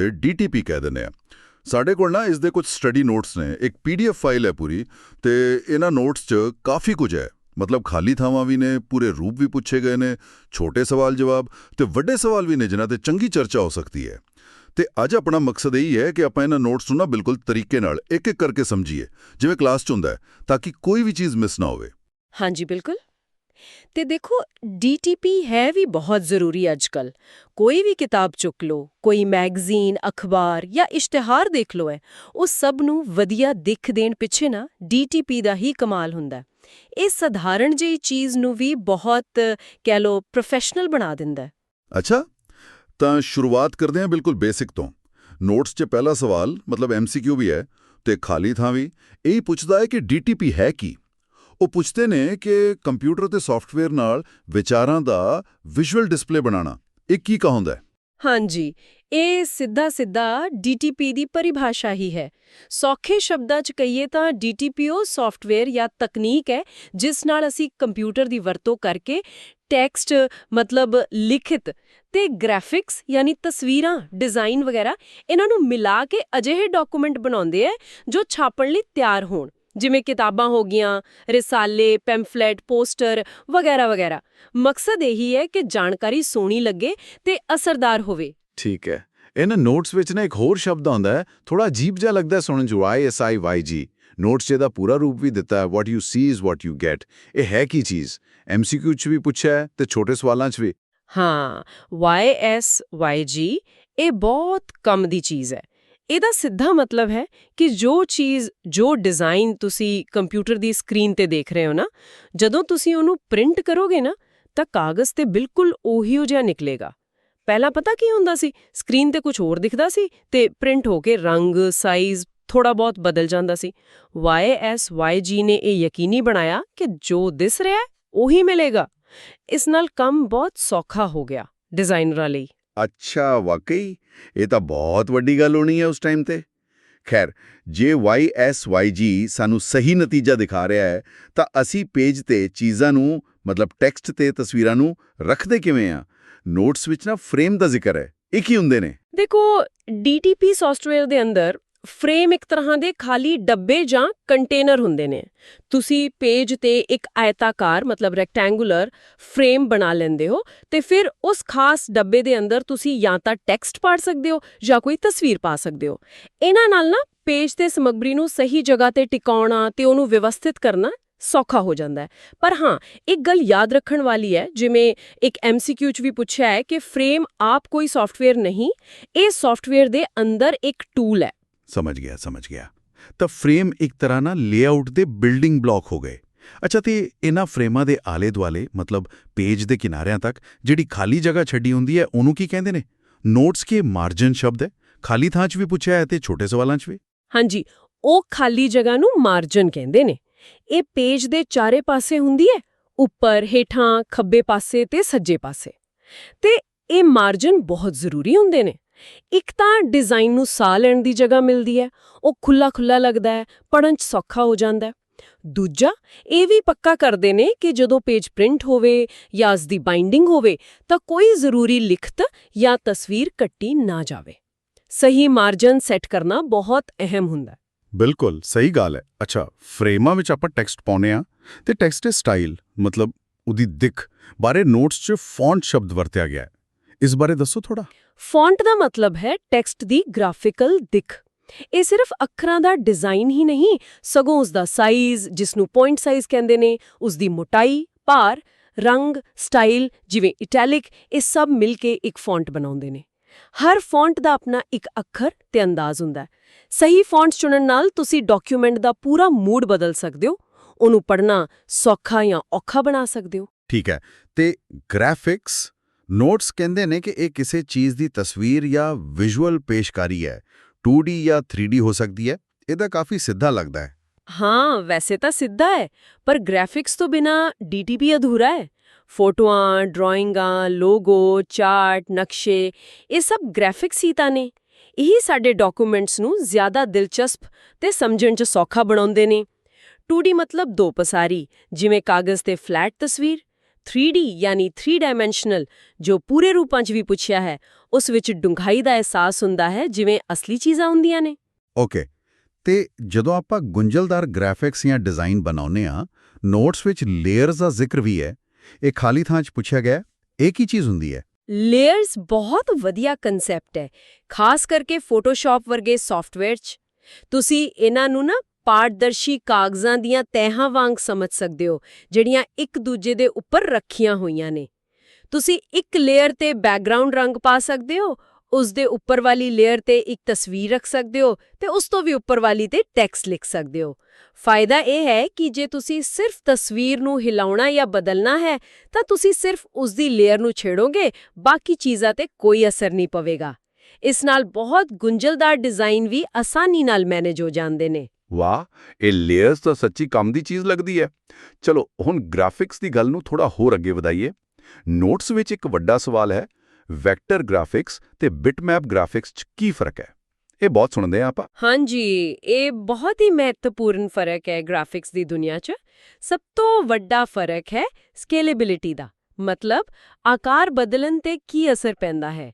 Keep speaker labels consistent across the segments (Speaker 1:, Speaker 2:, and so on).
Speaker 1: ਉੱਤੇ DTP ਕਹਿ ਦਿੰਦੇ ਆ। ਸਾਡੇ ਕੋਲ ਨਾ ਇਸ ਦੇ ਕੁਝ ਸਟੱਡੀ ਨੋਟਸ ਨੇ, ਇੱਕ PDF ਫਾਈਲ ਹੈ ਪੂਰੀ, ਤੇ ਇਹਨਾਂ ਨੋਟਸ 'ਚ ਕਾਫੀ ਕੁਝ ਹੈ। ਮਤਲਬ ਖਾਲੀ ਥਾਵਾਂ ਵੀ ਨੇ, ਪੂਰੇ ਰੂਪ ਵੀ ਪੁੱਛੇ ਗਏ ਨੇ, ਛੋਟੇ ਸਵਾਲ ਜਵਾਬ ਤੇ ਵੱਡੇ ਸਵਾਲ ਵੀ ਨੇ ਜਿਨ੍ਹਾਂ ਤੇ ਚੰਗੀ ਚਰਚਾ ਹੋ ਸਕਦੀ ਹੈ। ਤੇ ਅੱਜ ਆਪਣਾ ਮਕਸਦ ਇਹੀ ਹੈ ਕਿ ਆਪਾਂ ਇਹਨਾਂ ਨੋਟਸ ਨੂੰ ਨਾ ਬਿਲਕੁਲ ਤਰੀਕੇ ਨਾਲ ਇੱਕ ਇੱਕ ਕਰਕੇ ਸਮਝੀਏ, ਜਿਵੇਂ ਕਲਾਸ 'ਚ ਹੁੰਦਾ ਹੈ, ਤਾਂ ਕਿ ਕੋਈ ਵੀ ਚੀਜ਼ ਮਿਸ ਨਾ ਹੋਵੇ।
Speaker 2: ਹਾਂਜੀ, ਬਿਲਕੁਲ। ਤੇ ਦੇਖੋ DTP ਹੈ ਵੀ ਬਹੁਤ ਜ਼ਰੂਰੀ ਅੱਜਕੱਲ ਕੋਈ ਵੀ ਕਿਤਾਬ ਚੁੱਕ ਲਓ, ਕੋਈ ਮੈਗਜ਼ੀਨ, ਅਖਬਾਰ ਜਾਂ ਇਸ਼ਤਿਹਾਰ ਦੇਖ ਲਓ ਹੈ, ਉਹ ਸਭ ਨੂੰ ਵਧੀਆ ਦਿੱਖ ਦੇਣ ਪਿੱਛੇ ਨਾ DTP ਦਾ ਹੀ ਕਮਾਲ ਹੁੰਦਾ ਇਹ ਸਧਾਰਨ ਜਿਹੀ ਚੀਜ਼ ਨੂੰ ਵੀ ਬਹੁਤ, ਕਹਿ ਲਓ ਪ੍ਰੋਫੈਸ਼ਨਲ ਬਣਾ ਦਿੰਦਾ
Speaker 1: ਅੱਛਾ, ਤਾਂ ਸ਼ੁਰੂਆਤ ਕਰਦੇ ਹਾਂ ਬਿਲਕੁਲ ਬੇਸਿਕ ਤੋਂ। ਨੋਟਸ 'ਚ ਪਹਿਲਾ ਸਵਾਲ, ਮਤਲਬ ਐਮਸੀਕਿਊ ਵੀ ਹੈ ਤੇ ਖਾਲੀ ਥਾਂ ਵੀ, ਇਹ ਪੁੱਛਦਾ ਹੈ ਕਿ ਡੀਟੀਪੀ ਹੈ ਕੀ? ਉਹ ਪੁੱਛਦੇ ਨੇ ਕਿ ਕੰਪਿਊਟਰ ਤੇ ਸੌਫਟਵੇਅਰ ਨਾਲ ਵਿਚਾਰਾਂ ਦਾ ਵਿਜ਼ੂਅਲ ਡਿਸਪਲੇ ਬਣਾਉਣਾ, ਇਹ ਕੀ ਕਹਾਉਂਦਾ
Speaker 2: ਹਾਂਜੀ, ਇਹ ਸਿੱਧਾ ਸਿੱਧਾ DTP ਦੀ ਪਰਿਭਾਸ਼ਾ ਹੀ ਹੈ। ਸੌਖੇ ਸ਼ਬਦਾਂ 'ਚ ਕਹੀਏ ਤਾਂ DTP ਉਹ ਸੌਫਟਵੇਅਰ ਜਾਂ ਤਕਨੀਕ ਹੈ, ਜਿਸ ਨਾਲ ਅਸੀਂ ਕੰਪਿਊਟਰ ਦੀ ਵਰਤੋਂ ਕਰਕੇ ਟੈਕਸਟ ਮਤਲਬ ਲਿਖਿਤ ਤੇ ਗ੍ਰਾਫਿਕਸ ਯਾਨੀ ਤਸਵੀਰਾਂ ਡਿਜ਼ਾਈਨ ਵਗੈਰਾ, ਇਹਨਾਂ ਨੂੰ ਮਿਲਾ ਕੇ ਅਜਿਹੇ ਡਾਕੂਮੈਂਟ ਬਣਾਉਂਦੇ ਆ ਜੋ ਛਾਪਣ ਲਈ ਤਿਆਰ ਹੋਣ। ਜਿਵੇਂ ਕਿਤਾਬਾਂ ਹੋ ਗਈਆਂ ਰਿਸਾਲੇ ਪੈਂਫਲੇਟ ਪੋਸਟਰ ਵਗੈਰਾ ਵਗੈਰਾ। ਮਕਸਦ ਇਹੀ ਹੈ ਕਿ ਜਾਣਕਾਰੀ ਸੋਹਣੀ ਲੱਗੇ ਤੇ ਅਸਰਦਾਰ ਹੋਵੇ।
Speaker 3: ਠੀਕ ਹੈ। ਇਹਨਾਂ ਨੋਟਸ ਵਿੱਚ ਨਾ ਇੱਕ ਹੋਰ ਸ਼ਬਦ ਆਉਂਦਾ ਹੈ ਥੋੜਾ ਅਜੀਬ ਜਿਹਾ ਲੱਗਦਾ ਸੁਣਨ ਚ ISIYG ਨੋਟਸ 'ਚ ਇਹਦਾ ਪੂਰਾ ਰੂਪ ਵੀ ਦਿੱਤਾ ਹੈ what you see is what you get ਇਹ ਹੈ ਕੀ ਚੀਜ਼? ਐਮਸੀਕਿਊ 'ਚ ਵੀ ਪੁੱਛਿਆ ਤੇ ਛੋਟੇ ਸਵਾਲਾਂ 'ਚ ਵੀ।
Speaker 2: ਹਾਂ YSYG ਇਹ ਬਹੁਤ ਕੰਮ ਦੀ ਚੀਜ਼ ਹੈ। ਇਹਦਾ ਸਿੱਧਾ ਮਤਲਬ ਹੈ ਕਿ ਜੋ ਚੀਜ਼, ਜੋ ਡਿਜ਼ਾਈਨ ਤੁਸੀਂ ਕੰਪਿਊਟਰ ਦੀ ਸਕਰੀਨ ਤੇ ਦੇਖ ਰਹੇ ਹੋ ਨਾ, ਜਦੋਂ ਤੁਸੀਂ ਉਹਨੂੰ ਪ੍ਰਿੰਟ ਕਰੋਗੇ ਨਾ, ਤਾਂ ਕਾਗਜ਼ ਤੇ ਬਿਲਕੁਲ ਉਹੀ ਜਿਹਾ ਨਿਕਲੇਗਾ। ਪਹਿਲਾਂ ਪਤਾ ਕੀ ਹੁੰਦਾ ਸੀ? ਸਕਰੀਨ ਤੇ ਕੁਝ ਹੋਰ ਦਿਖਦਾ ਸੀ ਤੇ ਪ੍ਰਿੰਟ ਹੋ ਕੇ ਰੰਗ ਸਾਈਜ਼ ਥੋੜਾ ਬਹੁਤ ਬਦਲ ਜਾਂਦਾ ਸੀ। YSYG ਨੇ ਇਹ ਯਕੀਨੀ ਬਣਾਇਆ ਕਿ ਜੋ ਦਿਸ ਰਿਹਾ ਉਹੀ ਮਿਲੇਗਾ। ਇਸ ਨਾਲ ਕੰਮ ਬਹੁਤ ਸੌਖਾ ਹੋ ਗਿਆ ਡਿਜ਼ਾਈਨਰਾਂ ਲਈ।
Speaker 1: ਅੱਛਾ, ਵਾਕਈ? ਇਹ ਤਾਂ ਬਹੁਤ ਵੱਡੀ ਗੱਲ ਹੋਣੀ ਹੈ ਉਸ ਟਾਈਮ ਤੇ। ਖੈਰ, ਜੇ YSYG ਸਾਨੂੰ ਸਹੀ ਨਤੀਜਾ ਦਿਖਾ ਰਿਹਾ ਹੈ, ਤਾਂ ਅਸੀਂ ਪੇਜ ਤੇ ਚੀਜ਼ਾਂ ਨੂੰ, ਮਤਲਬ ਟੈਕਸਟ ਤੇ ਤਸਵੀਰਾਂ ਨੂੰ ਰੱਖਦੇ ਕਿਵੇਂ ਆ ਨੋਟਸ ਵਿੱਚ ਨਾ ਫਰੇਮ ਦਾ ਜ਼ਿਕਰ ਹੈ। ਇਹ ਕੀ ਹੁੰਦੇ ਨੇ?
Speaker 2: ਦੇਖੋ DTP ਸੌਫਟਵੇਅਰ ਦੇ ਅੰਦਰ ਫਰੇਮ ਇੱਕ ਤਰ੍ਹਾਂ ਦੇ ਖਾਲੀ ਡੱਬੇ ਜਾਂ ਕੰਟੇਨਰ ਹੁੰਦੇ ਨੇ। ਤੁਸੀਂ ਪੇਜ ਤੇ ਇੱਕ ਆਇਤਾਕਾਰ, ਮਤਲਬ ਰੈਕਟੈਂਗੂਲਰ ਫਰੇਮ ਬਣਾ ਲੈਂਦੇ ਹੋ ਤੇ ਫਿਰ ਉਸ ਖਾਸ ਡੱਬੇ ਦੇ ਅੰਦਰ ਤੁਸੀਂ ਜਾਂ ਤਾਂ ਟੈਕਸਟ ਪੜ ਸਕਦੇ ਹੋ ਜਾਂ ਕੋਈ ਤਸਵੀਰ ਪਾ ਸਕਦੇ ਹੋ। ਇਹਨਾਂ ਨਾਲ ਨਾ ਪੇਜ ਤੇ ਸਮੱਗਰੀ ਨੂੰ ਸਹੀ ਜਗ੍ਹਾ ਤੇ ਟਿਕਾਉਣਾ ਤੇ ਉਹਨੂੰ ਵਿਵਸਥਿਤ ਕਰਨਾ ਸੌਖਾ ਹੋ ਜਾਂਦਾ ਹੈ। ਪਰ ਹਾਂ, ਇੱਕ ਗੱਲ ਯਾਦ ਰੱਖਣ ਵਾਲੀ ਹੈ, ਜਿਵੇਂ ਇੱਕ ਐਮਸੀਕਿਊ ਚ ਵੀ ਪੁੱਛਿਆ ਹੈ ਕਿ ਫਰੇਮ ਆਪ ਕੋਈ ਸੌਫਟਵੇਅਰ ਨਹੀਂ, ਇਹ ਸੌਫਟਵੇਅਰ ਦੇ ਅੰਦਰ ਇੱਕ ਟੂਲ ਹੈ।
Speaker 1: ਸਮਝ ਗਿਆ ਸਮਝ ਗਿਆ। ਤਾਂ ਫਰੇਮ ਇੱਕ ਤਰ੍ਹਾਂ ਨਾਲ ਲੇਆਊਟ ਦੇ ਬਿਲਡਿੰਗ ਬਲਾਕ ਹੋ ਗਏ। ਅੱਛਾ, ਤੇ ਇਹਨਾਂ ਫਰੇਮਾਂ ਦੇ ਆਲੇ ਦੁਆਲੇ ਮਤਲਬ ਪੇਜ ਦੇ ਕਿਨਾਰਿਆਂ ਤੱਕ, ਜਿਹੜੀ ਖਾਲੀ ਜਗ੍ਹਾ ਛੱਡੀ ਹੁੰਦੀ ਹੈ, ਉਹਨੂੰ ਕੀ ਕਹਿੰਦੇ ਨੇ? ਨੋਟਸ ਕੇ ਮਾਰਜਨ ਸ਼ਬਦ ਹੈ? ਖਾਲੀ ਥਾਂ 'ਚ ਵੀ ਪੁੱਛਿਆ ਹੈ ਤੇ ਛੋਟੇ ਸਵਾਲਾਂ 'ਚ ਵੀ?
Speaker 2: ਹਾਂਜੀ, ਉਹ ਖਾਲੀ ਜਗ੍ਹਾ ਨੂੰ ਮਾਰਜਨ ਕਹਿੰਦੇ ਨੇ। ਇਹ ਪੇਜ ਦੇ ਚਾਰੇ ਪਾਸੇ ਹੁੰਦੀ ਹੈ, ਉੱਪਰ, ਹੇਠਾਂ, ਖੱਬੇ ਪਾਸੇ ਤੇ ਸੱਜੇ ਪਾਸੇ। ਤੇ ਇਹ ਮਾਰਜਨ ਬਹੁਤ ਜ਼ਰੂਰੀ ਹੁੰਦੇ ਨੇ। ਇੱਕ ਤਾਂ ਡਿਜ਼ਾਈਨ ਨੂੰ ਸਾਹ ਲੈਣ ਦੀ ਜਗ੍ਹਾ ਮਿਲਦੀ ਹੈ, ਉਹ ਖੁੱਲਾ ਖੁੱਲਾ ਲੱਗਦਾ ਹੈ ਪੜਨ 'ਚ ਸੌਖਾ ਹੋ ਜਾਂਦਾ ਹੈ। ਦੂਜਾ, ਇਹ ਵੀ ਪੱਕਾ ਕਰਦੇ ਨੇ ਕਿ ਜਦੋਂ ਪੇਜ ਪ੍ਰਿੰਟ ਹੋਵੇ ਜਾਂ ਉਸ ਦੀ ਬਾਈਂਡਿੰਗ ਹੋਵੇ, ਤਾਂ ਕੋਈ ਜ਼ਰੂਰੀ ਲਿਖਤ ਜਾਂ ਤਸਵੀਰ ਕੱਟੀ ਨਾ ਜਾਵੇ। ਸਹੀ ਮਾਰਜਨ ਸੈੱਟ ਕਰਨਾ ਬਹੁਤ ਅਹਿਮ ਹੁੰਦਾ ਹੈ।
Speaker 1: ਬਿਲਕੁਲ, ਸਹੀ ਗੱਲ ਹੈ। ਅੱਛਾ, ਫਰੇਮਾਂ ਵਿੱਚ ਆਪਾਂ ਟੈਕਸਟ ਪਾਉਨੇ ਆ ਤੇ ਟੈਕਸਟ ਦੇ ਸਟਾਈਲ, ਮਤਲਬ ਉਹਦੀ ਦਿੱਖ ਬਾਰੇ ਨੋਟਸ 'ਚ ਫੌਂਟ ਸ਼ਬਦ ਵਰਤਿਆ ਗਿਆ ਹੈ। ਇਸ ਬਾਰੇ ਦੱਸੋ ਥੋੜਾ
Speaker 2: ਫੌਂਟ ਦਾ ਮਤਲਬ ਹੈ ਟੈਕਸਟ ਦੀ ਗ੍ਰਾਫਿਕਲ ਦਿੱਖ। ਇਹ ਸਿਰਫ ਅੱਖਰਾਂ ਦਾ ਡਿਜ਼ਾਈਨ ਹੀ ਨਹੀਂ ਸਗੋਂ ਉਸ ਦਾ ਸਾਈਜ਼ ਜਿਸ ਨੂੰ ਪੁਆਇੰਟ ਸਾਈਜ਼ ਕਹਿੰਦੇ ਨੇ ਉਸ ਦੀ ਮੋਟਾਈ ਭਾਰ ਰੰਗ ਸਟਾਈਲ ਜਿਵੇਂ ਇਟੈਲਿਕ ਇਹ ਸਭ ਮਿਲ ਕੇ ਇੱਕ ਫੌਂਟ ਬਣਾਉਂਦੇ ਨੇ। ਹਰ ਫੌਂਟ ਦਾ ਆਪਣਾ ਇੱਕ ਅੱਖਰ ਤੇ ਅੰਦਾਜ਼ ਹੁੰਦਾ ਹੈ। ਸਹੀ ਫੌਂਟ ਚੁਣਨ ਨਾਲ ਤੁਸੀਂ ਡਾਕੂਮੈਂਟ ਦਾ ਪੂਰਾ ਮੂਡ ਬਦਲ ਸਕਦੇ ਹੋ ਉਹਨੂੰ ਪੜ੍ਹਨਾ ਸੌਖਾ ਜਾਂ ਔਖਾ ਬਣਾ ਸਕਦੇ ਹੋ।
Speaker 1: ਠੀਕ ਹੈ ਤੇ ਗ੍ਰਾਫਿਕਸ ਨੋਟਸ ਕਹਿੰਦੇ ਨੇ ਕਿ ਇਹ ਕਿਸੇ ਚੀਜ਼ ਦੀ ਤਸਵੀਰ ਜਾਂ ਵਿਜ਼ੂਅਲ ਪੇਸ਼ਕਾਰੀ ਹੈ। 2D ਜਾਂ 3D ਹੋ ਸਕਦੀ ਹੈ। ਇਹਦਾ ਕਾਫੀ ਸਿੱਧਾ ਲੱਗਦਾ ਹੈ।
Speaker 2: ਹਾਂ, ਵੈਸੇ ਤਾਂ ਸਿੱਧਾ ਹੈ, ਪਰ ਗ੍ਰਾਫਿਕਸ ਤੋਂ ਬਿਨਾ DTP ਅਧੂਰਾ ਹੈ। ਫੋਟੋਆਂ ਡਰਾਇੰਗਾਂ ਲੋਗੋ ਚਾਰਟ ਨਕਸ਼ੇ, ਇਹ ਸਭ ਗ੍ਰਾਫਿਕਸ ਹੀ ਤਾਂ ਨੇ। ਇਹੀ ਸਾਡੇ ਡਾਕੂਮੈਂਟਸ ਨੂੰ ਜ਼ਿਆਦਾ ਦਿਲਚਸਪ ਤੇ ਸਮਝਣ 'ਚ ਸੌਖਾ ਬਣਾਉਂਦੇ ਨੇ। 2D ਮਤਲਬ ਦੋ ਪਸਾਰੀ, ਜਿਵੇਂ ਕਾਗਜ਼ ਤੇ ਫਲੈਟ ਤਸਵੀਰ 3D ਯਾਨੀ 3 ਡਾਈਮੈਂਸ਼ਨਲ ਜੋ ਪੂਰੇ ਰੂਪਾਂ 'ਚ ਵੀ ਪੁੱਛਿਆ ਹੈ ਉਸ ਵਿੱਚ ਡੂੰਘਾਈ ਦਾ ਅਹਿਸਾਸ ਹੁੰਦਾ ਹੈ ਜਿਵੇਂ ਅਸਲੀ ਚੀਜ਼ਾਂ ਹੁੰਦੀਆਂ ਨੇ।
Speaker 4: ਓਕੇ ਤੇ ਜਦੋਂ ਆਪਾਂ ਗੁੰਝਲਦਾਰ ਗ੍ਰਾਫਿਕਸ ਜਾਂ ਡਿਜ਼ਾਈਨ ਬਣਾਉਨੇ ਆ ਨੋਟਸ ਵਿੱਚ ਲੇਅਰਸ ਦਾ ਜ਼ਿਕਰ ਵੀ ਹੈ। ਇਹ ਖਾਲੀ ਥਾਂ 'ਚ ਪੁੱਛਿਆ ਗਿਆ ਇਹ ਕੀ ਚੀਜ਼ ਹੁੰਦੀ ਹੈ?
Speaker 2: ਲੇਅਰਸ ਬਹੁਤ ਵਧੀਆ ਕਨਸੈਪਟ ਹੈ ਖਾਸ ਕਰਕੇ ਫੋਟੋਸ਼ਾਪ ਵਰਗੇ ਸੌਫਟਵੇਅਰ 'ਚ। ਤੁਸੀਂ ਇਹਨਾਂ ਨੂੰ ਨਾ ਪਾਰਦਰਸ਼ੀ ਕਾਗਜ਼ਾਂ ਦੀਆਂ ਤਹਿਾਂ ਵਾਂਗ ਸਮਝ ਸਕਦੇ ਹੋ, ਜਿਹੜੀਆਂ ਇੱਕ ਦੂਜੇ ਦੇ ਉੱਪਰ ਰੱਖੀਆਂ ਹੋਈਆਂ ਨੇ। ਤੁਸੀਂ ਇੱਕ ਲੇਅਰ ਤੇ ਬੈਕਗ੍ਰਾਉਂਡ ਰੰਗ ਪਾ ਸਕਦੇ ਹੋ, ਉਸ ਦੇ ਉੱਪਰ ਵਾਲੀ ਲੇਅਰ ਤੇ ਇੱਕ ਤਸਵੀਰ ਰੱਖ ਸਕਦੇ ਹੋ ਤੇ ਉਸ ਤੋਂ ਵੀ ਉੱਪਰ ਵਾਲੀ ਤੇ ਟੈਕਸਟ ਲਿਖ ਸਕਦੇ ਹੋ। ਫਾਇਦਾ ਇਹ ਹੈ ਕਿ ਜੇ ਤੁਸੀਂ ਸਿਰਫ ਤਸਵੀਰ ਨੂੰ ਹਿਲਾਉਣਾ ਜਾਂ ਬਦਲਣਾ ਹੈ, ਤਾਂ ਤੁਸੀਂ ਸਿਰਫ ਉਸ ਦੀ ਲੇਅਰ ਨੂੰ ਛੇੜੋਗੇ, ਬਾਕੀ ਚੀਜ਼ਾਂ ਤੇ ਕੋਈ ਅਸਰ ਨਹੀਂ ਪਵੇਗਾ। ਇਸ ਨਾਲ ਬਹੁਤ ਗੁੰਝਲਦਾਰ ਡਿਜ਼ਾਈਨ ਵੀ ਆਸਾਨੀ ਨਾਲ ਮੈਨੇਜ ਹੋ ਜਾਂਦੇ ਨੇ।
Speaker 5: ਵਾਹ, ਇਹ ਲੇਅਰਸ ਤਾਂ ਸੱਚੀ ਕੰਮ ਦੀ ਚੀਜ਼ ਲੱਗਦੀ ਹੈ। ਚਲੋ, ਹੁਣ ਗ੍ਰਾਫਿਕਸ ਦੀ ਗੱਲ ਨੂੰ ਥੋੜਾ ਹੋਰ ਅੱਗੇ ਵਧਾਈਏ। ਨੋਟਸ ਵਿੱਚ ਇੱਕ ਵੱਡਾ ਸਵਾਲ ਹੈ ਵੈਕਟਰ ਗ੍ਰਾਫਿਕਸ ਤੇ ਬਿਟਮੈਪ ਗ੍ਰਾਫਿਕਸ 'ਚ ਕੀ ਫ਼ਰਕ ਹੈ? ਇਹ ਬਹੁਤ ਸੁਣਦੇ ਆ ਆਪਾਂ।
Speaker 2: ਹਾਂਜੀ, ਇਹ ਬਹੁਤ ਹੀ ਮਹੱਤਵਪੂਰਨ ਫ਼ਰਕ ਹੈ ਗ੍ਰਾਫਿਕਸ ਦੀ ਦੁਨੀਆ 'ਚ। ਸਭ ਤੋਂ ਵੱਡਾ ਫ਼ਰਕ ਹੈ ਸਕੇਲੇਬਿਲਿਟੀ ਦਾ, ਮਤਲਬ ਆਕਾਰ ਬਦਲਣ ਤੇ ਕੀ ਅਸਰ ਪੈਂਦਾ ਹੈ।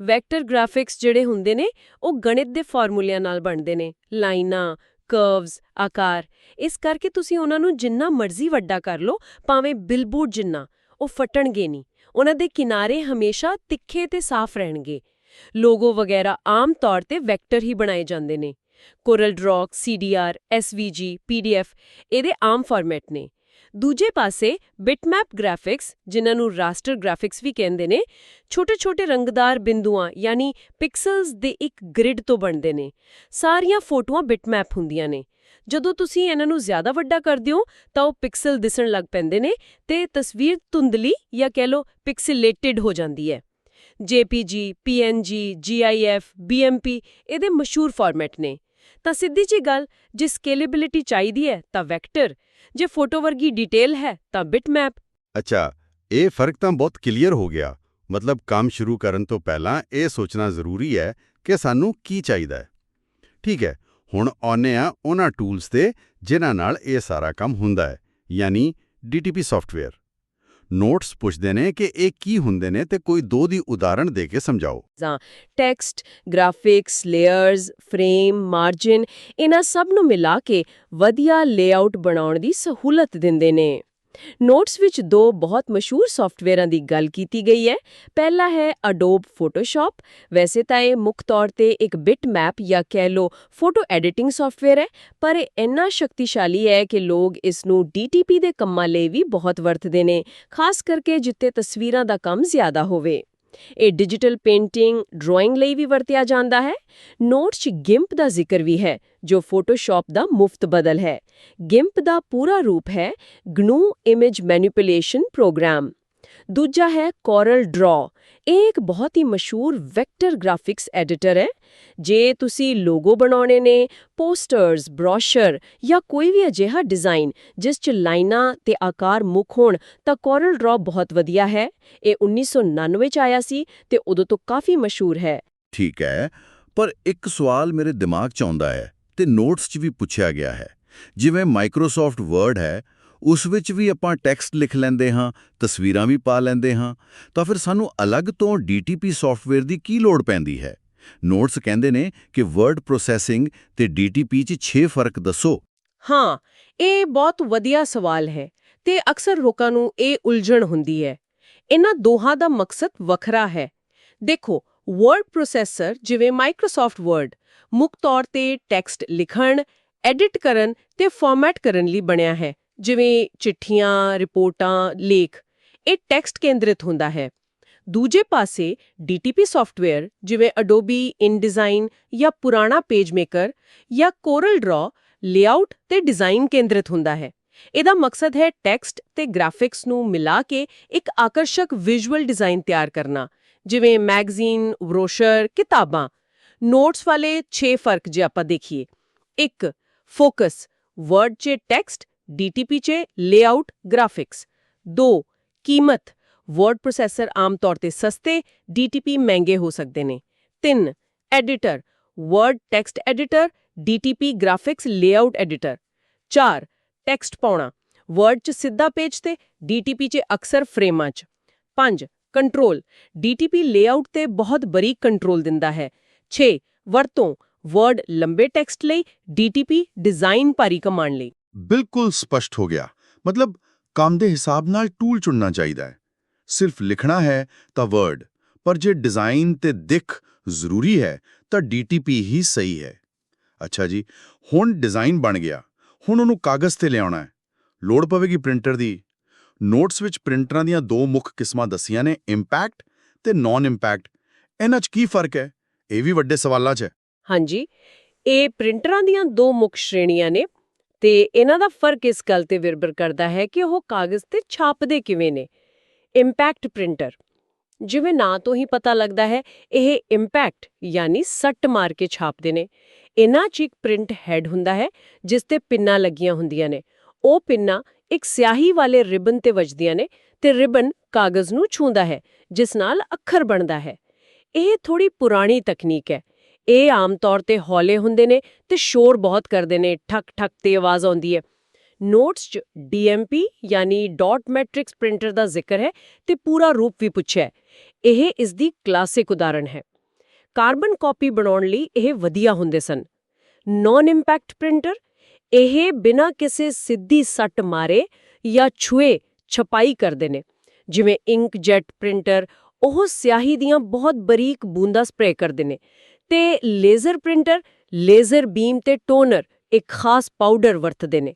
Speaker 2: ਵੈਕਟਰ ਗ੍ਰਾਫਿਕਸ ਜਿਹੜੇ ਹੁੰਦੇ ਨੇ, ਉਹ ਗਣਿਤ ਦੇ ਫਾਰਮੂਲਿਆਂ ਨਾਲ ਬਣਦੇ ਨੇ, ਲਾਈਨਾਂ ਕਰਵਸ ਆਕਾਰ। ਇਸ ਕਰਕੇ ਤੁਸੀਂ ਉਹਨਾਂ ਨੂੰ ਜਿੰਨਾ ਮਰਜ਼ੀ ਵੱਡਾ ਕਰ ਲਓ, ਭਾਵੇਂ ਬਿਲਬੋਰਡ ਜਿੰਨਾ, ਉਹ ਫਟਣਗੇ ਨਹੀਂ। ਉਹਨਾਂ ਦੇ ਕਿਨਾਰੇ ਹਮੇਸ਼ਾ ਤਿੱਖੇ ਤੇ ਸਾਫ਼ ਰਹਿਣਗੇ। ਲੋਗੋ ਵਗੈਰਾ ਆਮ ਤੌਰ ਤੇ ਵੈਕਟਰ ਹੀ ਬਣਾਏ ਜਾਂਦੇ ਨੇ। Corel Draw CDR SVG PDF ਇਹਦੇ ਆਮ ਫਾਰਮੈਟ ਨੇ। ਦੂਜੇ ਪਾਸੇ ਬਿਟਮੈਪ ਗ੍ਰਾਫਿਕਸ ਜਿਨ੍ਹਾਂ ਨੂੰ ਰਾਸਟਰ ਗ੍ਰਾਫਿਕਸ ਵੀ ਕਹਿੰਦੇ ਨੇ ਛੋਟੇ-ਛੋਟੇ ਰੰਗਦਾਰ ਬਿੰਦੂਆਂ ਯਾਨੀ ਪਿਕਸਲਸ ਦੇ ਇੱਕ ਗ੍ਰਿਡ ਤੋਂ ਬਣਦੇ ਨੇ। ਸਾਰੀਆਂ ਫੋਟੋਆਂ ਬਿਟਮੈਪ ਹੁੰਦੀਆਂ ਨੇ। ਜਦੋਂ ਤੁਸੀਂ ਇਹਨਾਂ ਨੂੰ ਜ਼ਿਆਦਾ ਵੱਡਾ ਕਰਦੇ ਹੋ ਤਾਂ ਉਹ ਪਿਕਸਲ ਦਿਸਣ ਲੱਗ ਪੈਂਦੇ ਨੇ ਤੇ ਤਸਵੀਰ ਧੁੰਦਲੀ ਜਾਂ ਕਹਿ ਲਓ ਪਿਕਸਲੇਟਡ ਹੋ ਜਾਂਦੀ ਹੈ। JPG, PNG, GIF, BMP ਇਹਦੇ ਮਸ਼ਹੂਰ ਫਾਰਮੈਟ ਨੇ। ਤਾਂ ਸਿੱਧੀ ਜੀ ਗੱਲ, ਜੇ ਸਕੇਲੇਬਿਲਿਟੀ ਚਾਹੀਦੀ ਹੈ ਤਾਂ ਵੈਕਟਰ ਜੇ ਫੋਟੋ ਵਰਗੀ ਡਿਟੇਲ ਹੈ ਤਾਂ ਬਿਟਮੈਪ
Speaker 4: ਅੱਛਾ, ਇਹ ਫ਼ਰਕ ਤਾਂ ਬਹੁਤ ਕਲੀਅਰ ਹੋ ਗਿਆ। ਮਤਲਬ ਕੰਮ ਸ਼ੁਰੂ ਕਰਨ ਤੋਂ ਪਹਿਲਾਂ ਇਹ ਸੋਚਣਾ ਜ਼ਰੂਰੀ ਹੈ ਕਿ ਸਾਨੂੰ ਕੀ ਚਾਹੀਦਾ ਹੈ। ਠੀਕ ਹੈ, ਹੁਣ ਆਉਨੇ ਆ ਉਹਨਾਂ ਟੂਲਸ ਤੇ, ਜਿਨ੍ਹਾਂ ਨਾਲ ਇਹ ਸਾਰਾ ਕੰਮ ਹੁੰਦਾ ਹੈ, ਯਾਨੀ DTP ਸੌਫਟਵੇਅਰ ਨੋਟਸ ਪੁੱਛਦੇ ਨੇ ਕਿ ਇਹ ਕੀ ਹੁੰਦੇ ਨੇ ਤੇ ਕੋਈ ਦੋ ਦੀ ਉਦਾਹਰਣ ਦੇ ਕੇ ਸਮਝਾਓ।
Speaker 2: ਜਾਂ text, graphics, layers, frame, margin, ਇਹਨਾਂ ਸਭ ਨੂੰ ਮਿਲਾ ਕੇ ਵਧੀਆ ਲੇਆਊਟ ਬਣਾਉਣ ਦੀ ਸਹੂਲਤ ਦਿੰਦੇ ਨੇ। ਨੋਟਸ ਵਿੱਚ ਦੋ ਬਹੁਤ ਮਸ਼ਹੂਰ ਸੌਫਟਵੇਅਰਾਂ ਦੀ ਗੱਲ ਕੀਤੀ ਗਈ ਹੈ। ਪਹਿਲਾ ਹੈ ਅਡੋਬ ਫੋਟੋਸ਼ਾਪ ਵੈਸੇ ਤਾਂ ਇਹ ਮੁੱਖ ਤੌਰ ਤੇ ਇੱਕ ਬਿਟਮੈਪ ਜਾਂ ਕਹਿ ਲੋ ਫੋਟੋ ਐਡੀਟਿੰਗ ਸੌਫਟਵੇਅਰ ਹੈ, ਪਰ ਇਹ ਇੰਨਾ ਸ਼ਕਤੀਸ਼ਾਲੀ ਹੈ ਕਿ ਲੋਕ ਇਸ ਨੂੰ DTP ਦੇ ਕੰਮਾਂ ਲਈ ਵੀ ਬਹੁਤ ਵਰਤਦੇ ਨੇ, ਖਾਸ ਕਰਕੇ ਜਿੱਥੇ ਤਸਵੀਰਾਂ ਦਾ ਕੰਮ ਜ਼ਿਆਦਾ ਹੋਵੇ। ਇਹ ਡਿਜੀਟਲ ਪੇਂਟਿੰਗ, ਡਰਾਇੰਗ ਲਈ ਵੀ ਵਰਤਿਆ ਜਾਂਦਾ ਹੈ। ਨੋਟਸ 'ਚ ਗਿੰਪ ਦਾ ਜ਼ਿਕਰ ਵੀ ਹੈ, ਜੋ ਫੋਟੋਸ਼ਾਪ ਦਾ ਮੁਫਤ ਬਦਲ ਹੈ। ਗਿੰਪ ਦਾ ਪੂਰਾ ਰੂਪ ਹੈ ਗਨੂ ਇਮੇਜ ਮੈਨੀਪੂਲੇਸ਼ਨ ਪ੍ਰੋਗਰਾਮ ਦੂਜਾ ਹੈ ਕੋਰਲ ਡਰਾ ਇਹ ਇੱਕ ਬਹੁਤ ਹੀ ਮਸ਼ਹੂਰ ਵੈਕਟਰ ਗ੍ਰਾਫਿਕਸ ਐਡੀਟਰ ਹੈ। ਜੇ ਤੁਸੀਂ ਲੋਗੋ ਬਣਾਉਣੇ ਨੇ ਪੋਸਟਰਸ ਬ੍ਰੋਸ਼ਰ ਜਾਂ ਕੋਈ ਵੀ ਅਜਿਹਾ ਡਿਜ਼ਾਈਨ ਜਿਸ 'ਚ ਲਾਈਨਾਂ ਤੇ ਆਕਾਰ ਮੁੱਖ ਹੋਣ, ਤਾਂ ਕੋਰਲ ਡਰਾ ਬਹੁਤ ਵਧੀਆ ਹੈ। ਇਹ 1999 ਚ ਆਇਆ ਸੀ ਤੇ ਉਦੋਂ ਤੋਂ ਕਾਫੀ ਮਸ਼ਹੂਰ ਹੈ।
Speaker 1: ਠੀਕ ਹੈ, ਪਰ ਇੱਕ ਸਵਾਲ ਮੇਰੇ ਦਿਮਾਗ 'ਚ ਆਉਂਦਾ ਹੈ ਤੇ ਨੋਟਸ 'ਚ ਵੀ ਪੁੱਛਿਆ ਗਿਆ ਹੈ। ਜਿਵੇਂ ਮਾਈਕਰੋਸਾਫਟ ਵਰਡ ਹੈ ਉਸ ਵਿੱਚ ਵੀ ਆਪਾਂ ਟੈਕਸਟ ਲਿਖ ਲੈਂਦੇ ਹਾਂ, ਤਸਵੀਰਾਂ ਵੀ ਪਾ ਲੈਂਦੇ ਹਾਂ, ਤਾਂ ਫਿਰ ਸਾਨੂੰ ਅਲੱਗ ਤੋਂ DTP ਸੌਫਟਵੇਅਰ ਦੀ ਕੀ ਲੋੜ ਪੈਂਦੀ ਹੈ? ਨੋਟਸ ਕਹਿੰਦੇ ਨੇ ਕਿ ਵਰਡ ਪ੍ਰੋਸੈਸਿੰਗ ਤੇ DTP 'ਚ 6 ਫ਼ਰਕ ਦੱਸੋ।
Speaker 2: ਹਾਂ, ਇਹ ਬਹੁਤ ਵਧੀਆ ਸਵਾਲ ਹੈ ਤੇ ਅਕਸਰ ਲੋਕਾਂ ਨੂੰ ਇਹ ਉਲਝਣ ਹੁੰਦੀ ਹੈ। ਇਹਨਾਂ ਦੋਹਾਂ ਦਾ ਮਕਸਦ ਵੱਖਰਾ ਹੈ। ਦੇਖੋ ਵਰਡ ਪ੍ਰੋਸੈਸਰ ਜਿਵੇਂ ਮਾਈਕਰੋਸਾਫਟ ਵਰਡ ਮੁੱਖ ਤੌਰ ਤੇ ਟੈਕਸਟ ਲਿਖਣ ਐਡਿਟ ਕਰਨ ਤੇ ਫਾਰਮੈਟ ਕਰਨ ਲਈ ਬਣਿਆ ਹੈ। ਜਿਵੇਂ ਚਿੱਠੀਆਂ, ਰਿਪੋਰਟਾਂ, ਲੇਖ, ਇਹ ਟੈਕਸਟ ਕੇਂਦਰਿਤ ਹੁੰਦਾ ਹੈ। ਦੂਜੇ ਪਾਸੇ DTP ਸੌਫਟਵੇਅਰ ਜਿਵੇਂ Adobe InDesign ਜਾਂ ਪੁਰਾਣਾ ਪੇਜ ਮੇਕਰ ਜਾਂ Corel Draw ਲੇਆਊਟ ਤੇ ਡਿਜ਼ਾਈਨ ਕੇਂਦਰਿਤ ਹੁੰਦਾ ਹੈ। ਇਹਦਾ ਮਕਸਦ ਹੈ ਟੈਕਸਟ ਤੇ ਗ੍ਰਾਫਿਕਸ ਨੂੰ ਮਿਲਾ ਕੇ ਇੱਕ ਆਕਰਸ਼ਕ ਵਿਜ਼ੂਅਲ ਡਿਜ਼ਾਈਨ ਤਿਆਰ ਕਰਨਾ, ਜਿਵੇਂ ਮੈਗਜ਼ੀਨ ਬ੍ਰੋਸ਼ਰ ਕਿਤਾਬਾਂ। ਨੋਟਸ ਵਾਲੇ 6 ਫ਼ਰਕ ਜੇ ਆਪਾਂ ਦੇਖੀਏ 1 ਫੋਕਸ ਵਰਡ 'ਚ ਟੈਕਸਟ DTP 'ਚ ਲੇਆਊਟ ਗ੍ਰਾਫਿਕਸ। 2 ਕੀਮਤ। ਵਰਡ ਪ੍ਰੋਸੈਸਰ ਆਮ ਤੌਰ ਤੇ ਸਸਤੇ DTP ਮਹਿੰਗੇ ਹੋ ਸਕਦੇ ਨੇ। 3 editor. Word text editor DTP graphics layout editor. 4 text ਪਾਉਣਾ। ਵਰਡ 'ਚ ਸਿੱਧਾ ਪੇਜ ਤੇ DTP 'ਚ ਅਕਸਰ ਫਰੇਮਾਂ 'ਚ। 5 ਕੰਟਰੋਲ। DTP ਲੇਆਊਟ ਤੇ ਬਹੁਤ ਬਰੀਕ ਕੰਟਰੋਲ ਦਿੰਦਾ ਹੈ। 6 ਵਰਤੋਂ। ਵਰਡ ਲੰਬੇ ਟੈਕਸਟ ਲਈ DTP ਡਿਜ਼ਾਈਨ ਭਾਰੀ ਕਮਾਂਡ ਲਈ।
Speaker 6: ਬਿਲਕੁਲ ਸਪਸ਼ਟ ਹੋ ਗਿਆ। ਮਤਲਬ ਕੰਮ ਦੇ ਹਿਸਾਬ ਨਾਲ ਟੂਲ ਚੁਣਨਾ ਚਾਹੀਦਾ ਹੈ। ਸਿਰਫ ਲਿਖਣਾ ਹੈ ਤਾਂ ਵਰਡ ਪਰ ਜੇ ਡਿਜ਼ਾਈਨ ਤੇ ਦਿੱਖ ਜ਼ਰੂਰੀ ਹੈ ਤਾਂ DTP ਹੀ ਸਹੀ ਹੈ। ਅੱਛਾ ਜੀ, ਹੁਣ ਡਿਜ਼ਾਈਨ ਬਣ ਗਿਆ। ਹੁਣ ਉਹਨੂੰ ਕਾਗਜ਼ ਤੇ ਲਿਆਉਣਾ ਹੈ। ਲੋੜ ਪਵੇਗੀ ਪ੍ਰਿੰਟਰ ਦੀ। ਨੋਟਸ ਵਿੱਚ ਪ੍ਰਿੰਟਰਾਂ ਦੀਆਂ ਦੋ ਮੁੱਖ ਕਿਸਮਾਂ ਦੱਸੀਆਂ ਨੇ ਇੰਪੈਕਟ ਤੇ ਨਾਨ ਇੰਪੈਕਟ ਇਹਨਾਂ 'ਚ ਕੀ ਫ਼ਰਕ ਹੈ? ਇਹ ਵੀ ਵੱਡੇ ਸਵਾਲਾਂ 'ਚ ਹੈ।
Speaker 2: ਹਾਂਜੀ, ਇਹ ਪ੍ਰਿੰਟਰਾਂ ਦੀਆਂ ਦੋ ਮੁੱਖ ਸ਼੍ਰੇਣੀਆਂ ਨੇ। ਤੇ ਇਹਨਾਂ ਦਾ ਫ਼ਰਕ ਇਸ ਗੱਲ ਤੇ ਨਿਰਭਰ ਕਰਦਾ ਹੈ ਕਿ ਉਹ ਕਾਗਜ਼ ਤੇ ਛਾਪਦੇ ਕਿਵੇਂ ਨੇ। ਇੰਪੈਕਟ ਪ੍ਰਿੰਟਰ ਜਿਵੇਂ ਨਾਂ ਤੋਂ ਹੀ ਪਤਾ ਲੱਗਦਾ ਹੈ, ਇਹ ਇੰਪੈਕਟ ਯਾਨੀ ਸੱਟ ਮਾਰ ਕੇ ਛਾਪਦੇ ਨੇ। ਇਹਨਾਂ 'ਚ ਇੱਕ ਪ੍ਰਿੰਟ ਹੈਡ ਹੁੰਦਾ ਹੈ, ਜਿਸ ਤੇ ਪਿੰਨਾਂ ਲੱਗੀਆਂ ਹੁੰਦੀਆਂ ਨੇ। ਉਹ ਪਿੰਨਾਂ ਇੱਕ ਸਿਆਹੀ ਵਾਲੇ ਰਿਬਨ ਤੇ ਵੱਜਦੀਆਂ ਨੇ ਤੇ ਰਿਬਨ ਕਾਗਜ਼ ਨੂੰ ਛੂੰਦਾ ਹੈ, ਜਿਸ ਨਾਲ ਅੱਖਰ ਬਣਦਾ ਹੈ। ਇਹ ਥੋੜੀ ਪੁਰਾਣੀ ਤਕਨੀਕ ਹੈ। ਇਹ ਆਮ ਤੌਰ ਤੇ ਹੌਲੇ ਹੁੰਦੇ ਨੇ ਤੇ ਸ਼ੋਰ ਬਹੁਤ ਕਰਦੇ ਨੇ, ਠਕ ਠਕ ਤੇ ਆਵਾਜ਼ ਆਉਂਦੀ ਹੈ। ਨੋਟਸ 'ਚ DMP ਯਾਨੀ ਡਾਟ ਮੈਟ੍ਰਿਕਸ ਪ੍ਰਿੰਟਰ ਦਾ ਜ਼ਿਕਰ ਹੈ ਤੇ ਪੂਰਾ ਰੂਪ ਵੀ ਪੁੱਛਿਆ ਇਹ ਇਸ ਦੀ ਕਲਾਸਿਕ ਉਦਾਹਰਣ ਹੈ। ਕਾਰਬਨ ਕਾਪੀ ਬਣਾਉਣ ਲਈ ਇਹ ਵਧੀਆ ਹੁੰਦੇ ਸਨ। ਨਾਨ ਇੰਪੈਕਟ ਪ੍ਰਿੰਟਰ, ਇਹ ਬਿਨਾਂ ਕਿਸੇ ਸਿੱਧੀ ਸੱਟ ਮਾਰੇ ਜਾਂ ਛੂਏ ਛਪਾਈ ਕਰਦੇ ਨੇ। ਜਿਵੇਂ ਇੰਕ ਜੈਟ ਪ੍ਰਿੰਟਰ, ਉਹ ਸਿਆਹੀ ਦੀਆਂ ਬਹੁਤ ਬਰੀਕ ਬੂੰਦਾਂ ਸਪਰੇਅ ਕਰਦੇ ਨੇ। ਤੇ ਲੇਜ਼ਰ ਪ੍ਰਿੰਟਰ, ਲੇਜ਼ਰ ਬੀਮ ਤੇ ਟੋਨਰ ਇੱਕ ਖਾਸ ਪਾਊਡਰ ਵਰਤਦੇ ਨੇ।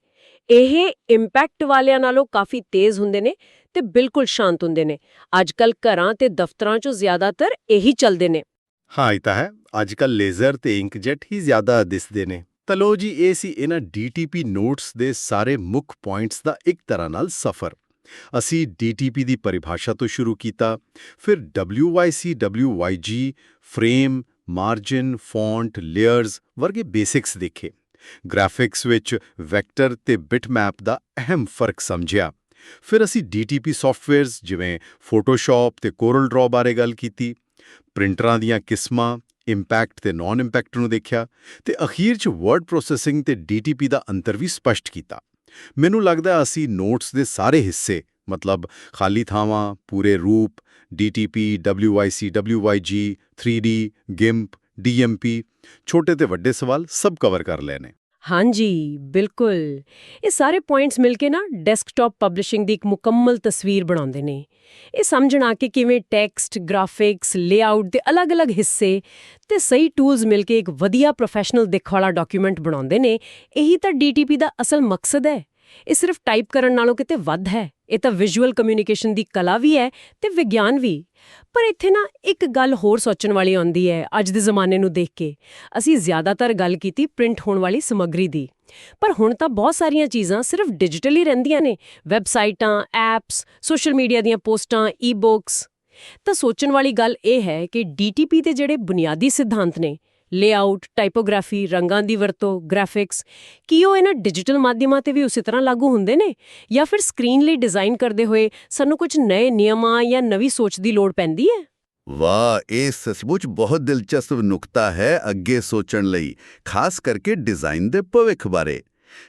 Speaker 2: ਇਹ ਇੰਪੈਕਟ ਵਾਲਿਆਂ ਨਾਲੋਂ ਕਾਫੀ ਤੇਜ਼ ਹੁੰਦੇ ਨੇ ਤੇ ਬਿਲਕੁਲ ਸ਼ਾਂਤ ਹੁੰਦੇ ਨੇ। ਅੱਜਕੱਲ ਘਰਾਂ ਤੇ ਦਫ਼ਤਰਾਂ 'ਚੋਂ ਜ਼ਿਆਦਾਤਰ ਇਹੀ ਚੱਲਦੇ ਨੇ।
Speaker 4: ਹਾਂ, ਇਹ ਤਾਂ ਹੈ। ਅੱਜ ਕੱਲ ਲੇਜ਼ਰ ਤੇ ਇੰਕਜੈਟ ਹੀ ਜ਼ਿਆਦਾ ਦਿਸਦੇ ਨੇ। ਤਾਂ ਲੋ ਜੀ, ਇਹ ਸੀ ਇਹਨਾਂ DTP ਨੋਟਸ ਦੇ ਸਾਰੇ ਮੁੱਖ ਪੁਆਇੰਟਸ ਦਾ ਇੱਕ ਤਰ੍ਹਾਂ ਨਾਲ ਸਫ਼ਰ। ਅਸੀਂ DTP ਦੀ ਪਰਿਭਾਸ਼ਾ ਤੋਂ ਸ਼ੁਰੂ ਕੀਤਾ, ਫਿਰ WYC WYG frame margin, font layers ਵਰਗੇ ਬੇਸਿਕਸ ਦੇਖੇ। ਗ੍ਰਾਫਿਕਸ ਵਿੱਚ ਵੈਕਟਰ ਤੇ ਬਿਟਮੈਪ ਦਾ ਅਹਿਮ ਫ਼ਰਕ ਸਮਝਿਆ। ਫਿਰ ਅਸੀਂ DTP ਸੌਫਟਵੇਅਰਸ ਜਿਵੇਂ ਫੋਟੋਸ਼ਾਪ ਤੇ ਕੋਰਲ ਡਰਾ ਬਾਰੇ ਗੱਲ ਕੀਤੀ। ਪ੍ਰਿੰਟਰਾਂ ਦੀਆਂ ਕਿਸਮਾਂ ਇੰਪੈਕਟ ਤੇ ਨਾਨ ਇੰਪੈਕਟ ਨੂੰ ਦੇਖਿਆ ਤੇ ਅਖੀਰ 'ਚ ਵਰਡ ਪ੍ਰੋਸੈਸਿੰਗ ਤੇ DTP ਦਾ ਅੰਤਰ ਵੀ ਸਪਸ਼ਟ ਕੀਤਾ। ਮੈਨੂੰ ਲੱਗਦਾ ਅਸੀਂ ਨੋਟਸ ਦੇ ਸਾਰੇ ਹਿੱਸੇ ਮਤਲਬ ਖਾਲੀ ਥਾਵਾਂ, ਪੂਰੇ ਰੂਪ DTP WIC WYG 3D GIMP DMP ਛੋਟੇ ਤੇ ਵੱਡੇ ਸਵਾਲ ਸਭ ਕਵਰ ਕਰ ਲਏ ਨੇ।
Speaker 2: ਹਾਂਜੀ, ਬਿਲਕੁਲ। ਇਹ ਸਾਰੇ ਪੁਆਇੰਟਸ ਮਿਲ ਕੇ ਨਾ ਡੈਸਕਟਾਪ ਪਬਲਿਸ਼ਿੰਗ ਦੀ ਇੱਕ ਮੁਕੰਮਲ ਤਸਵੀਰ ਬਣਾਉਂਦੇ ਨੇ। ਇਹ ਸਮਝਣਾ ਕਿ ਕਿਵੇਂ ਟੈਕਸਟ, ਗ੍ਰਾਫਿਕਸ, ਲੇਆਊਟ ਦੇ ਅਲੱਗ-ਅਲੱਗ ਹਿੱਸੇ ਤੇ ਸਹੀ ਟੂਲਸ ਮਿਲ ਕੇ ਇੱਕ ਵਧੀਆ ਪ੍ਰੋਫੈਸ਼ਨਲ ਦਿੱਖ ਵਾਲਾ ਡਾਕੂਮੈਂਟ ਬਣਾਉਂਦੇ ਨੇ, ਇਹੀ ਤਾਂ DTP ਦਾ ਅਸਲ ਮਕਸਦ ਹੈ। ਇਹ ਸਿਰਫ ਟਾਈਪ ਕਰਨ ਨਾਲੋਂ ਕਿਤੇ ਵੱਧ ਹੈ। ਇਹ ਤਾਂ ਵਿਜ਼ੂਅਲ ਕਮਿਊਨੀਕੇਸ਼ਨ ਦੀ ਕਲਾ ਵੀ ਹੈ ਤੇ ਵਿਗਿਆਨ ਵੀ। ਪਰ ਇੱਥੇ ਨਾ ਇੱਕ ਗੱਲ ਹੋਰ ਸੋਚਣ ਵਾਲੀ ਆਉਂਦੀ ਹੈ ਅੱਜ ਦੇ ਜ਼ਮਾਨੇ ਨੂੰ ਦੇਖ ਕੇ। ਅਸੀਂ ਜ਼ਿਆਦਾਤਰ ਗੱਲ ਕੀਤੀ ਪ੍ਰਿੰਟ ਹੋਣ ਵਾਲੀ ਸਮੱਗਰੀ ਦੀ। ਪਰ ਹੁਣ ਤਾਂ ਬਹੁਤ ਸਾਰੀਆਂ ਚੀਜ਼ਾਂ ਸਿਰਫ ਡਿਜੀਟਲ ਹੀ ਰਹਿੰਦੀਆਂ ਨੇ। ਵੈਬਸਾਈਟਾਂ ਐਪਸ ਸੋਸ਼ਲ ਮੀਡੀਆ ਦੀਆਂ ਪੋਸਟਾਂ ਈ-ਬੁੱਕਸ ਤਾਂ ਸੋਚਣ ਵਾਲੀ ਗੱਲ ਇਹ ਹੈ ਕਿ DTP ਦੇ ਜਿਹੜੇ ਬੁਨਿਆਦੀ ਸਿਧਾਂਤ ਨੇ ਲੇਆਊਟ ਟਾਈਪੋਗ੍ਰਾਫੀ ਰੰਗਾਂ ਦੀ ਵਰਤੋਂ ਗ੍ਰਾਫਿਕਸ ਕੀ ਉਹ ਇਹਨਾਂ ਡਿਜੀਟਲ ਮਾਧਿਅਮਾਂ ਤੇ ਵੀ ਉਸੇ ਤਰ੍ਹਾਂ ਲਾਗੂ ਹੁੰਦੇ ਨੇ? ਜਾਂ ਫਿਰ ਸਕਰੀਨ ਲਈ ਡਿਜ਼ਾਈਨ ਕਰਦੇ ਹੋਏ ਸਾਨੂੰ ਕੁਝ ਨਵੇਂ ਨਿਯਮਾਂ ਜਾਂ ਨਵੀਂ ਸੋਚ ਦੀ ਲੋੜ ਪੈਂਦੀ ਹੈ?
Speaker 1: ਵਾਹ, ਇਹ ਸੱਚਮੁੱਚ ਬਹੁਤ ਦਿਲਚਸਪ ਨੁਕਤਾ ਹੈ ਅੱਗੇ ਸੋਚਣ ਲਈ, ਖਾਸ ਕਰਕੇ ਡਿਜ਼ਾਈਨ ਦੇ ਭਵਿੱਖ ਬਾਰੇ।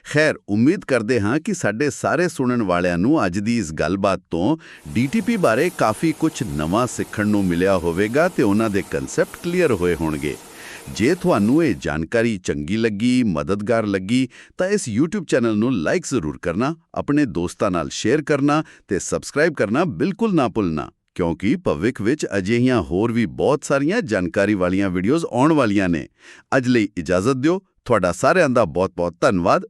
Speaker 1: ਖੈਰ, ਉਮੀਦ ਕਰਦੇ ਹਾਂ ਕਿ ਸਾਡੇ ਸਾਰੇ ਸੁਣਨ ਵਾਲਿਆਂ ਨੂੰ ਅੱਜ ਦੀ ਇਸ ਗੱਲਬਾਤ ਤੋਂ DTP ਬਾਰੇ ਕਾਫੀ ਕੁਝ ਨਵਾਂ ਸਿੱਖਣ ਨੂੰ ਮਿਲਿਆ ਹੋਵੇਗਾ ਤੇ ਉਹਨਾਂ ਦੇ ਕਨਸੈਪਟ ਕਲੀਅਰ ਹੋਏ ਹੋਣਗੇ। ਜੇ ਤੁਹਾਨੂੰ ਇਹ ਜਾਣਕਾਰੀ ਚੰਗੀ ਲੱਗੀ, ਮਦਦਗਾਰ ਲੱਗੀ, ਤਾਂ ਇਸ YouTube ਚੈਨਲ ਨੂੰ ਲਾਈਕ ਜ਼ਰੂਰ ਕਰਨਾ, ਆਪਣੇ ਦੋਸਤਾਂ ਨਾਲ ਸ਼ੇਅਰ ਕਰਨਾ ਤੇ ਸਬਸਕ੍ਰਾਈਬ ਕਰਨਾ ਬਿਲਕੁਲ ਨਾ ਭੁੱਲਣਾ, ਕਿਉਂਕਿ ਭਵਿੱਖ ਵਿੱਚ ਅਜਿਹੀਆਂ ਹੋਰ ਵੀ ਬਹੁਤ ਸਾਰੀਆਂ ਜਾਣਕਾਰੀ ਵਾਲੀਆਂ ਵੀਡੀਓਜ਼ ਆਉਣ ਵਾਲੀਆਂ ਨੇ। ਅੱਜ ਲਈ ਇਜਾਜ਼ਤ ਦਿਓ, ਤੁਹਾਡਾ ਸਾਰਿਆਂ ਦਾ ਬਹੁਤ-ਬਹੁਤ ਧੰਨਵਾਦ।